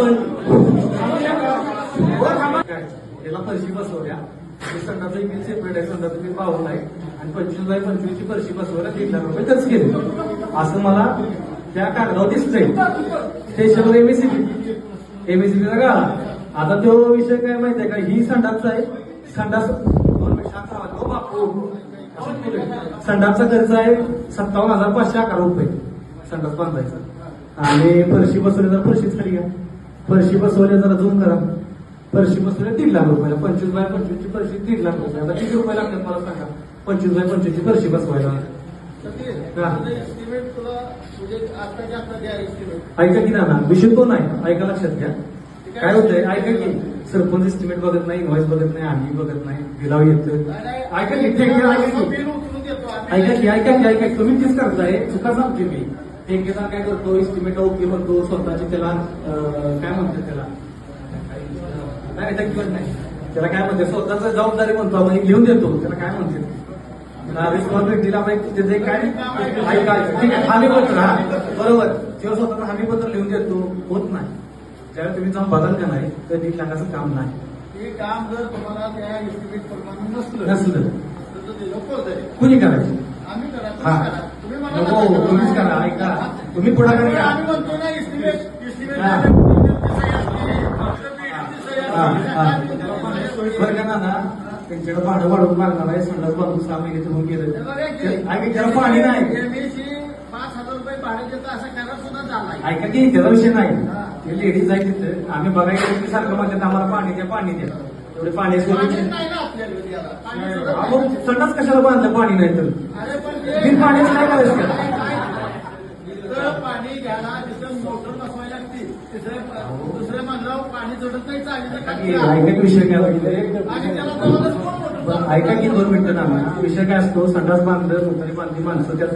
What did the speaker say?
पण काय याला फरशी बसवल्या. आणि संडाचं एक सेपरेट आहे संडाचं मी पाहून आहे. आणि पंचवीस बाय पंचवीसची फरशी बसवायला तीन लाख रुपये खर्च केले. असं मला त्या कागदावर दिसतंय. स्टेशनवर एमएससीबी एमएससीबीचा गाळा आता तो विषय काय माहितीये का? ही संडासचा आहे. संडास संडासचा खर्च आहे सत्तावन्न हजार पाचशे अकरा रुपये. संडास बांधायचा. आणि फरशी बसवली तर फरशीच खाली घ्या. फरशी बसवल्या जरा झूम करा. फरशी बसवल्या दीड लाख रुपयाला. पंचवीस बाय पंचवीसची फरशी दीड लाख रुपये आता किती रुपये लागतात मला सांगा? पंचवीस बाय पंचवीसची फरशी बसवायला. म्हणजे ऐका की ना विषय तो नाही. ऐका लक्षात घ्या. काय होतंय? ऐका की सरपंच एस्टिमेट बघत नाही इन्व्हॉइस बघत नाही आम्ही बघत नाही बिलाव येतं ऐका की. ऐका की. ऐका की ऐका की तुम्ही तीच करताय. चुका सांगते मी. ठेकेदार काय करतो? इस्टिमेट ओके म्हणतो स्वतःची त्याला काय म्हणते त्याला? नाही टक्केवारी नाही. त्याला काय म्हणते स्वतःच जबाबदारी म्हणतो आपण लिहून देतो. त्याला काय म्हणते रिस्पॉन्सिबिलिटीला आपण त्याचे काय. ठीक आहे हमीपत्र हा. बरोबर. तेव्हा स्वतःचं हमीपत्र लिहून देतो. होत नाही. त्यावेळी तुम्ही जाऊन बदल का नाही तर दीड लाखाचं काम नाही. हे काम जर तुम्हाला त्या एस्टिमेट प्रमाणे नसलं नसलं. तर ते कुणी करायचं? आम्ही करा नको, तुम्हीच करू. ऐका. तुम्ही पुढाकार घ्या. आम्ही म्हणतो ना हा. बरं का ना त्यांच्याकडे भाडं वाढवून लागणार आहे संडास बांधून सहा महिने तुम्ही गेलं ऐका त्याला पाणी नाही. पाच हजार रुपये भाडे देतं असा करार सुद्धा झालाय ऐका की त्याचा विषय नाही. ते लेडीज आहे तिथं. आम्ही की सारखं म्हणतात आम्हाला पाणी द्या पाणी द्या. एवढे नाही. संडास कशाला बांधलं पाणी नाही तर? बिन पाण्याचं काय करायचं? पाणी घ्यायला तिथं मोटर बसवायला लागते तिसऱ्या दुसऱ्या मानलावर पाणी जोडत नाही चालीचं ऐका विषय काय मोटर ऐका की दोन मिनिटं ना विषय काय असतो? संडास बांधलं मोकळी बांधली माणसं त्यात